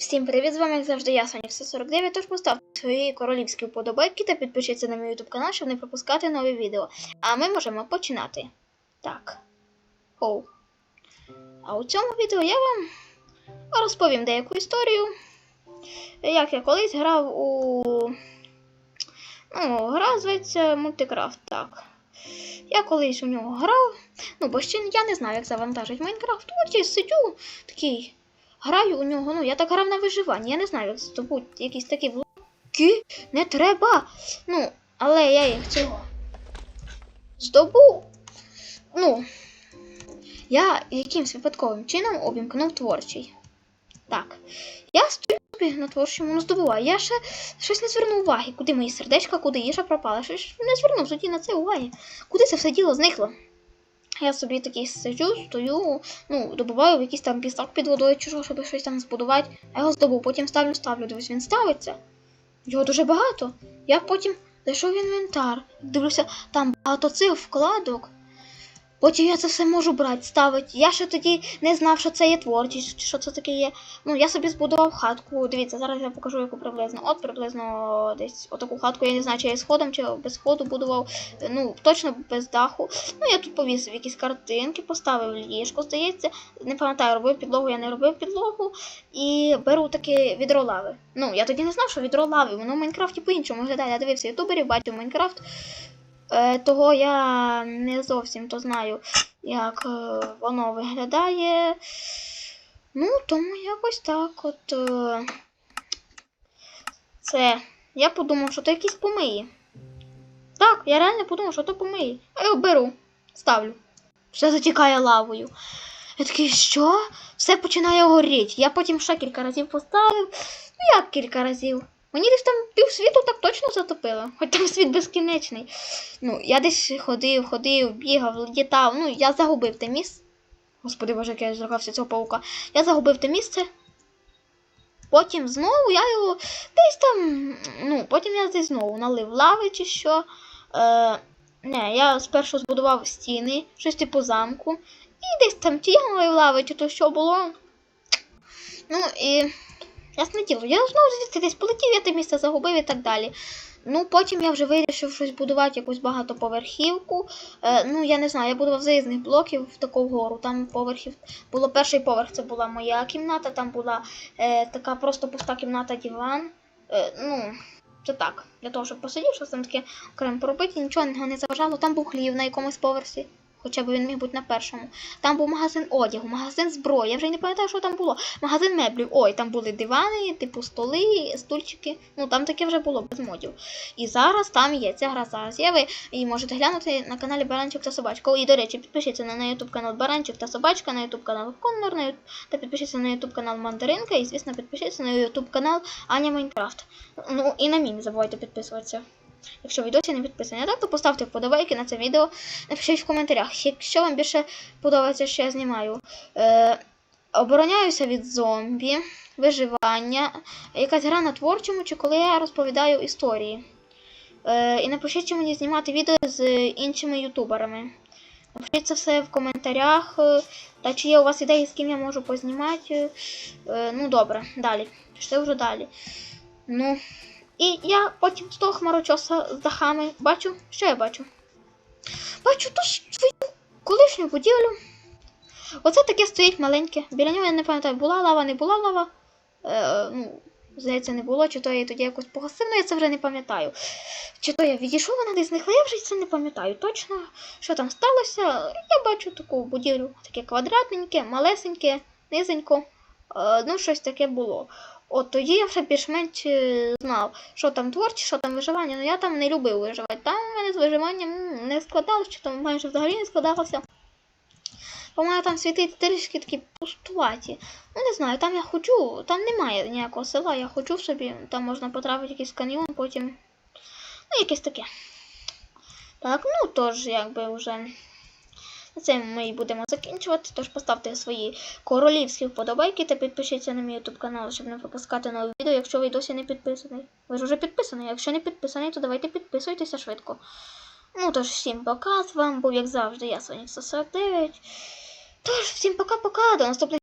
Всім привіт! З вами як завжди я, Сонік 149, тож поставте свої королівські вподобайки та підпишіться на мій YouTube канал, щоб не пропускати нові відео. А ми можемо починати. Так. Оу. А у цьому відео я вам розповім деяку історію. Як я колись грав у. Ну, гра зветься Мультикрафт, так. Я колись у нього грав. Ну, бо ще я не знаю, як завантажить Майнкрафт. От я сидю такий. Граю у нього, ну я так грав на виживання, я не знаю, як здобути якісь такі блоки. Не треба. Ну, але я їх цього здобув. Ну, я якимсь випадковим чином обімкнув творчий. Так. Я стою собі на творчому, здобуваю. Я ще щось не звернув уваги, куди мої сердечка, куди їжа пропала. Щось не звернув тоді на це уваги. Куди це все діло зникло? Я собі такий сиджу, стою, ну, добуваю якийсь там пісок під водою чужого, щоб щось там збудувати. Я його здобув, потім ставлю, ставлю, Дивись, він ставиться. Його дуже багато. Я потім зайшов в інвентар, дивлюся, там багато цих вкладок. Потім я це все можу брати, ставити. Я ще тоді не знав, що це є творчість, що це таке є. Ну, я собі збудував хатку. Дивіться, зараз я покажу, яку приблизно. От приблизно десь отаку хатку. Я не знаю, чи я з ходом, чи без ходу будував. Ну, точно без даху. Ну, я тут повісив якісь картинки, поставив ліжко, здається. Не пам'ятаю, робив підлогу, я не робив підлогу. І беру таке відро лави. Ну, я тоді не знав, що відро лави, воно в Майнкрафті по-іншому виглядає. Я дивився ютуберів, бачив Майнкрафт. Е, того я не зовсім то знаю, як е, воно виглядає. Ну, тому якось так от. Е, це. Я подумав, що то якісь помиї. Так, я реально подумав, що то помиї. А я беру, ставлю. Все затікає лавою. Я такий, що? Все починає горіти. Я потім ще кілька разів поставив. Ну як кілька разів? Мені десь там півсвіту так точно затопило, хоч там світ безкінечний. Ну, я десь ходив, ходив, бігав, літав. Ну, я загубив те місце. Господи боже, як я зрагався цього паука. Я загубив те місце. Потім знову я його десь там. Ну, потім я десь знову налив лави чи що. Е, не, я спершу збудував стіни, щось типу замку. І десь там ті налив лави, чи то що було. Ну і. Ясне діло, я знову звідси десь полетів, я те місце загубив і так далі. Ну, потім я вже вирішив щось будувати, якусь багатоповерхівку. Е, ну, я не знаю, я будував заїзних блоків в таку вгору. Там поверхів було перший поверх, це була моя кімната, там була е, така просто пуста кімната диван. Е, ну, це так, для того, щоб посидів, щось там таке окремо поробити, нічого не заважало. Там був хлів на якомусь поверсі. Хоча б він міг бути на першому. Там був магазин одягу, магазин зброї. Я вже не пам'ятаю, що там було. Магазин меблів. Ой, там були дивани, типу столи, стульчики. Ну там таке вже було без модів. І зараз там є ця гра. Зараз є ви і можете глянути на каналі Баранчик та Собачка. І, до речі, підпишіться на, YouTube канал Баранчик та Собачка, на YouTube канал Коннор, на YouTube... та підпишіться на YouTube канал Мандаринка і, звісно, підпишіться на YouTube канал Аня Майнкрафт. Ну і на мій не забувайте підписуватися. Якщо ви досі не підписані, так, то поставте вподобайки на це відео. Напишіть в коментарях, якщо вам більше подобається, що я знімаю. Е, обороняюся від зомбі, виживання, якась гра на творчому, чи коли я розповідаю історії. Е, і напишіть, чи мені знімати відео з іншими ютуберами. Напишіть це все в коментарях. е, Та чи є у вас ідеї, з ким я можу познімати. Е, ну добре, далі. Пішли вже далі. Ну. І я потім з того хмарочоса з дахами бачу, що я бачу? Бачу ту свою колишню будівлю. Оце таке стоїть маленьке. Біля нього я не пам'ятаю, була лава, не була лава. Е, ну, здається, не було, чи то я її тоді якось погасив, ну я це вже не пам'ятаю. Чи то я відійшов, вона десь зникла, я вже це не пам'ятаю точно, що там сталося. Я бачу таку будівлю, таке квадратненьке, малесеньке, низенько. Е, ну, щось таке було. От тоді я вже більш-менш е, знав, що там творче, що там виживання. Ну я там не любив виживати. Там у мене з виживанням не складалося, чи там майже взагалі не складалося. По-моєму, там світи трішки такі пустуваті. Ну не знаю, там я ходжу, там немає ніякого села, я ходжу собі, там можна потрапити якийсь каньйон, потім. Ну, якесь таке. Так, ну тож, якби вже. На це ми і будемо закінчувати. Тож поставте свої королівські вподобайки та підпишіться на мій YouTube канал, щоб не пропускати нові відео, якщо ви досі не підписаний. Ви ж вже підписані. Якщо не підписаний, то давайте підписуйтеся швидко. Ну тож, всім пока. З вами був, як завжди, я Сонік 149. Тож, всім пока-пока. До наступних.